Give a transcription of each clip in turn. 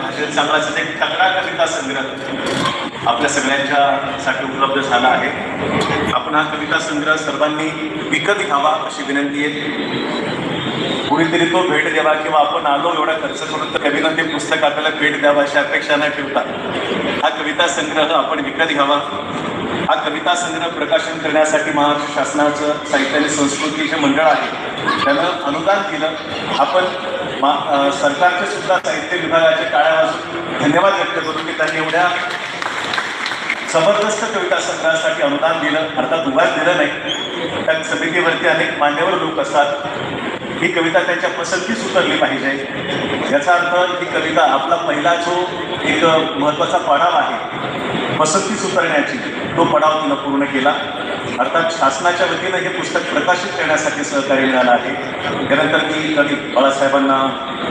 म्हणजे भाषेत सांगण्याचा एक तगडा कविता संग्रह आपल्या सगळ्यांच्या साठी उपलब्ध झाला आहे. आपण हा कविता संग्रह सर्वांनी विकत घ्यावा अशी विनंती आहे. कुणीतरी तो भेट द्यावा किंवा आपण आलो एवढा खर्च करून तर कवीनं ते पुस्तक आपल्याला भेट द्यावा अशी अपेक्षा न ठेवता. हा कविता संग्रह आपण विकत घ्यावा. हा कविता संग्रह प्रकाशन करण्यासाठी महाराष्ट्र शासनाचं साहित्य आणि संस्कृती जे मंडळ आहे. त्यानं अनुदान दिलं. आपण मा सरकारचे सुद्धा साहित्य विभागाच्या टाळ्या वाजून धन्यवाद व्यक्त करू की त्यांनी एवढ्या जबरदस्त कविता संग्रहासाठी अनुदान दिलं. अर्थात उभाच दिलं नाही. त्या समितीवरती अनेक मान्यवर लोक असतात. ही कविता त्यांच्या पसंतीस उतरली पाहिजे. याचा अर्थ ही कविता आपला पहिला जो एक महत्त्वाचा पडाव आहे पसंतीस उतरण्याची तो पडाव तिनं पूर्ण केला. अर्थात शासनाच्या वतीनं हे पुस्तक प्रकाशित करण्यासाठी सहकार्य मिळालं आहे. त्यानंतर मी कवी बाळासाहेबांना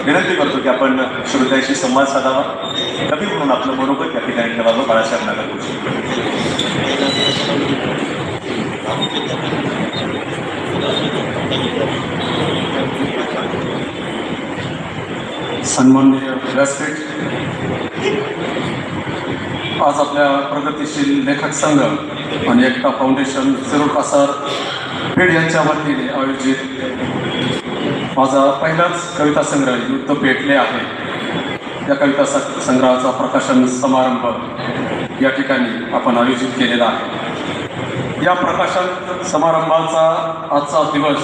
विनंती करतो की आपण श्रोत्याशी संवाद साधावा. कवी म्हणून आपलं बरोबर त्या ठिकाणी ठेवावं बाळासाहेब नगर सन्माननीय व्यासपीठ. आज आपल्या प्रगतीशील लेखक संघ आणि एकता फाउंडेशन सिरोड कासार पेड यांच्या वतीने आयोजित माझा पहिलाच कविता संग्रह युद्ध पेटले आहे. या कविता संग्रहाचा प्रकाशन समारंभ या ठिकाणी आपण आयोजित केलेला आहे. या प्रकाशन समारंभाचा आजचा दिवस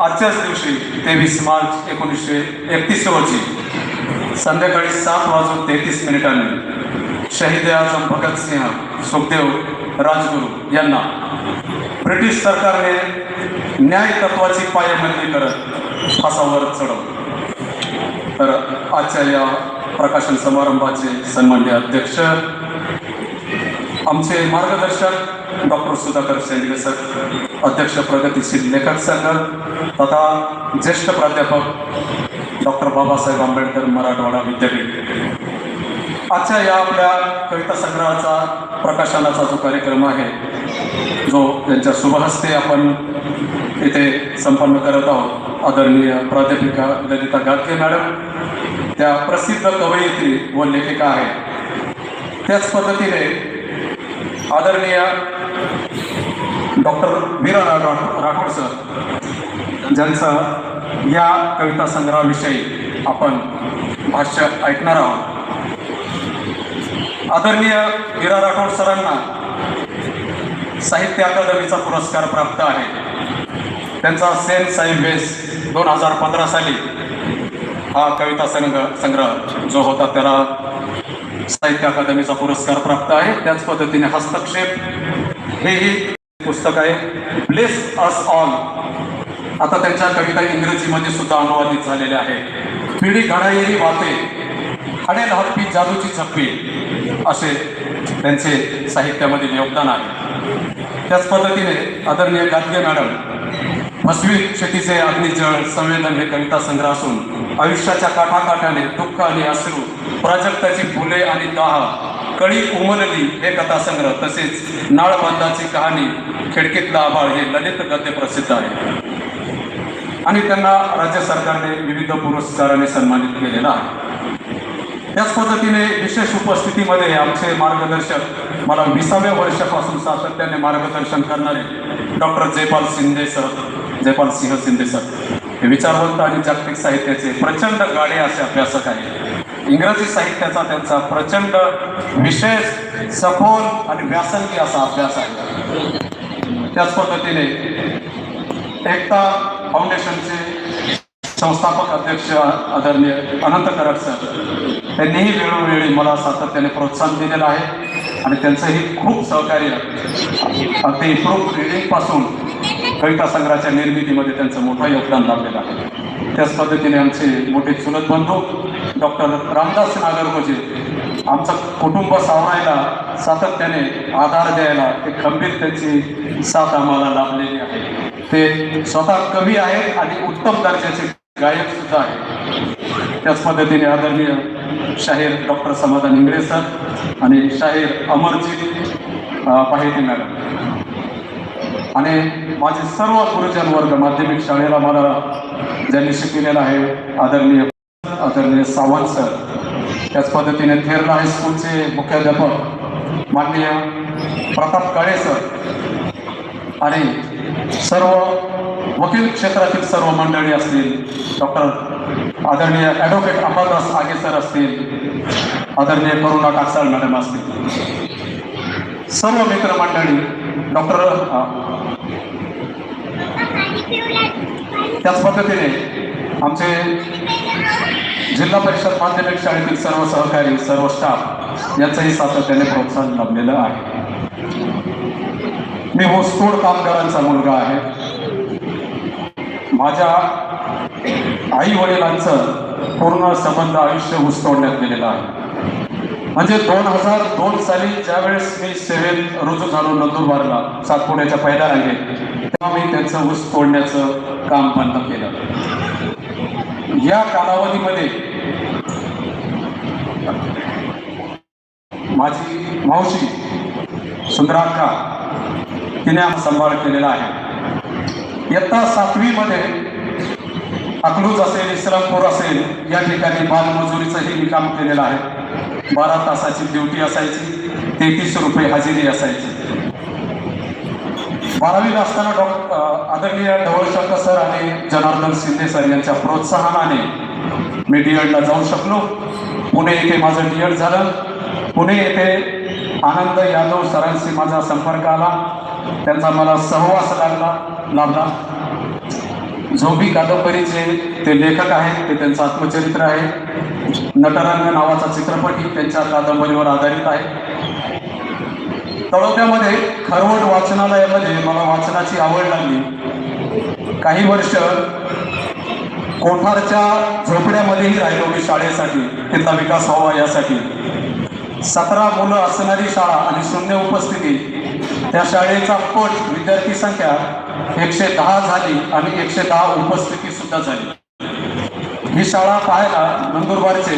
आजच्याच दिवशी तेवीस मार्च एकोणीसशे एकतीस रोजी संध्याकाळी सात वाजून तेहतीस मिनिटांनी शहीद आजम भगतसिंह सुखदेव राजगुरू यांना ब्रिटिश सरकारने न्याय तत्वाची पायबंदी करत फासावर चढवलं. तर आजच्या या प्रकाशन समारंभाचे सन्मान्य अध्यक्ष आमचे मार्गदर्शक डॉक्टर सुधाकर शेंडगे सर. अध्यक्ष प्रगतीशील लेखक संघ तथा ज्येष्ठ प्राध्यापक डॉक्टर बाबासाहेब आंबेडकर मराठवाडा विद्यापीठ. आजच्या या आपल्या कविता संग्रहाचा प्रकाशनाचा जो कार्यक्रम आहे जो त्यांच्या शुभहस्ते आपण इथे संपन्न करत आहोत आदरणीय प्राध्यापिका ललिता गाडगे मॅडम त्या प्रसिद्ध कवयित्री व लेखिका आहेत. त्याच पद्धतीने आदरणीय डॉक्टर वीरा राठोड राठोड सर ज्यांचं या कविता संग्रहाविषयी आपण भाष्य ऐकणार आहोत. आदरणीय वीरा राठोड सरांना साहित्य अकादमीचा पुरस्कार प्राप्त आहे. त्यांचा सेन साई बेस दोन हजार पंधरा साली हा कविता संघ संग्रह जो होता त्याला साहित्य अकादमीचा पुरस्कार प्राप्त आहे. त्याच पद्धतीने हस्तक्षेप हेही पुस्तक आहे. ब्लेस अस ऑल आता त्यांच्या कविता इंग्रजीमध्ये सुद्धा अनुवादित झालेल्या आहेत पिढी घडायेरी वाते. हडेल हप्पी जादूची छप्पी असे त्यांचे साहित्यामधील योगदान आहे. त्याच पद्धतीने आदरणीय गादगे मॅडम फसवी शेतीचे अग्निजळ संवेदन हे कविता संग्रह असून आयुष्याच्या काठाकाठाने दुःख आणि अश्रू प्राजक्ताची फुले आणि दाह कळी उमलली हे कथासंग्रह तसेच नाळबंदाची कहाणी खिडकीतला आभाळ हे ललित गद्य प्रसिद्ध आहे. आणि त्यांना राज्य सरकारने विविध पुरस्काराने सन्मानित केलेला आहे. त्याच पद्धतीने विशेष उपस्थितीमध्ये आमचे मार्गदर्शक मला विसाव्या वर्षापासून सातत्याने मार्गदर्शन करणारे doctor Jaipal Shinde sir Jaipal Singh Shinde sir हे विचारवंत आणि जागतिक साहित्याचे प्रचंड गाडे असे अभ्यासक आहेत. इंग्रजी साहित्याचा त्यांचा प्रचंड विशेष सखोल आणि व्यासंगी असा अभ्यास आहे. त्याच पद्धतीने एकता फाउंडेशनचे संस्थापक अध्यक्ष आदरणीय अनंत कराड सर त्यांनीही वेळोवेळी मला सातत्याने प्रोत्साहन दिलेलं आहे आणि त्यांचंही खूप सहकार्य अगदी प्रूफ रिडिंगपासून कविता संग्रहाच्या निर्मितीमध्ये त्यांचं मोठं योगदान लाभलेलं आहे. त्याच पद्धतीने आमचे मोठे चुलत बंधू डॉक्टर रामदास नागरकोजे आमचं कुटुंब सावरायला सातत्याने आधार द्यायला एक खंबीर त्यांची साथ आम्हाला लाभलेली आहे. ते स्वतः कवी आहेत आणि उत्तम दर्जाचे गायक सुद्धा आहेत. त्याच पद्धतीने आदरणीय शाहीर डॉक्टर समाधान इंगळे सर आणि शाहीर अमरजीत पाहिजे मॅडम. आणि माझे सर्व गुरुजन वर्ग माध्यमिक शाळेला मला ज्यांनी शिकविलेलं आहे आदरणीय आदरणीय सावंत सर त्याच पद्धतीने थेरला हायस्कूलचे मुख्याध्यापक माननीय प्रताप काळे सर आणि सर्व वकील क्षेत्रातील सर्व मंडळी असतील डॉक्टर आदरणीय ॲडव्होकेट अंबादास आगे सर असतील आदरणीय करुणा काकसाळ मॅडम असतील सर्व मित्रमंडळी डॉक्टर त्याच पद्धतीने आमचे जिल्हा परिषद माध्यमिक शाळेतील सर्व सहकारी सर्व स्टाफ यांचंही सातत्याने प्रोत्साहन लाभलेलं आहे. मी ऊसतोड कामगारांचा मुलगा आहे. माझ्या आई वडिलांचं पूर्ण संबंध आयुष्य ऊसतोडण्यात गेलेलं आहे. म्हणजे दोन हजार दोन साली ज्यावेळेस मी सेवेत रुजू झालो नंदुरबारला सातपुड्याच्या पहिल्या रांगेत तेव्हा मी त्यांचं ऊस तोडण्याचं काम बंद केलं. या कालावधीमध्ये माझी मावशी सुंदराक्का तिने हा सांभाळ केलेला आहे. इयत्ता सातवीमध्ये अकलूज असेल इस्लामपूर असेल या ठिकाणी बालमजुरीचंही मी काम केलेलं आहे. बारा तासाची ड्युटी असायची तेहतीस रुपये हजेरी असायची. बारावीला असताना डॉक्टर आदरणीय ढवळशंकर सर आणि जनार्दन शिंदे सर यांच्या प्रोत्साहनाने मी डी एडला जाऊ शकलो. पुणे येथे माझं डीएड झालं. पुणे येथे आनंद यादव सरांशी माझा संपर्क आला. त्यांचा मला सहवास लागला लाभला झोबी कादंबरीचे ते लेखक आहेत ते त्यांचं आत्मचरित्र आहे. नटरंग नावाचा चित्रपटही त्यांच्या कादंबरीवर आधारित आहे. तळोद्यामध्ये खरवट वाचनालयामध्ये मला वाचनाची आवड लागली. काही वर्ष कोठारच्या झोपड्यामध्येही राहिलो मी शाळेसाठी. तिथला विकास व्हावा यासाठी. सतरा मुलं असणारी शाळा आणि शून्य उपस्थिती त्या शाळेचा पट विद्यार्थी संख्या एकशे दहा झाली आणि एकशे दहा उपस्थिती सुद्धा झाली. ही शाळा पाहायला नंदुरबारचे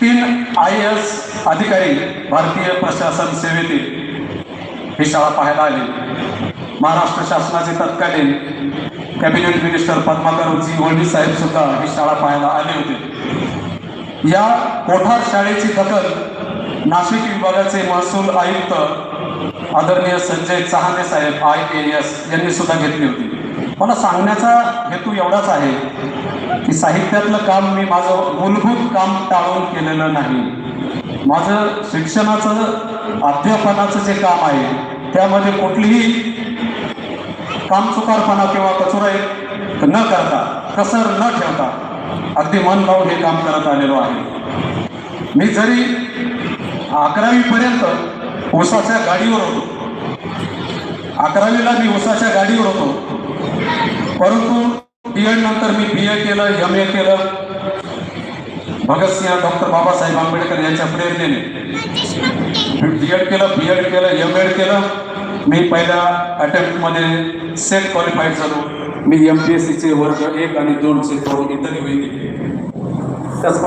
तीन आय एस अधिकारी भारतीय प्रशासन सेवेतील ही शाळा पाहायला आली. महाराष्ट्र शासनाचे तत्कालीन कॅबिनेट मिनिस्टर पद्माकरजी वळवी साहेब सुद्धा ही शाळा पाहायला आले होते. या कोठार शाळेची दखल नाशिक विभागाचे महसूल आयुक्त आदरणीय संजय चहाने साहेब आय ए एस यांनी सुद्धा घेतली होती. मला सांगण्याचा हेतू एवढाच आहे की साहित्यातलं काम मी माझं मूलभूत काम टाळून केलेलं नाही. माझं शिक्षणाचं अध्यापनाचं जे काम आहे त्यामध्ये कुठलीही कामचुकारपणा किंवा कचुरा न करता कसर न ठेवता अगदी मन लावून हे काम करत आलेलो आहे. मी जरी अकरावीपर्यंत उसाच्या गाडीवर होतो अकरावीला मी उसाच्या गाडीवर होतो परंतु बी एड नंतर मी बी ए केलं एम ए केलं. भगतसिंह डॉक्टर बाबासाहेब आंबेडकर यांच्या प्रेरणेने. बी एड केलं बी एड केलं एम एड केलं. मी पहिल्या अटेम्प्टमध्ये सेट क्वालिफाईड झालो. मी एम पी एस सीचे वर्ग एक आणि दोनचे दोन इतर दिले त्याच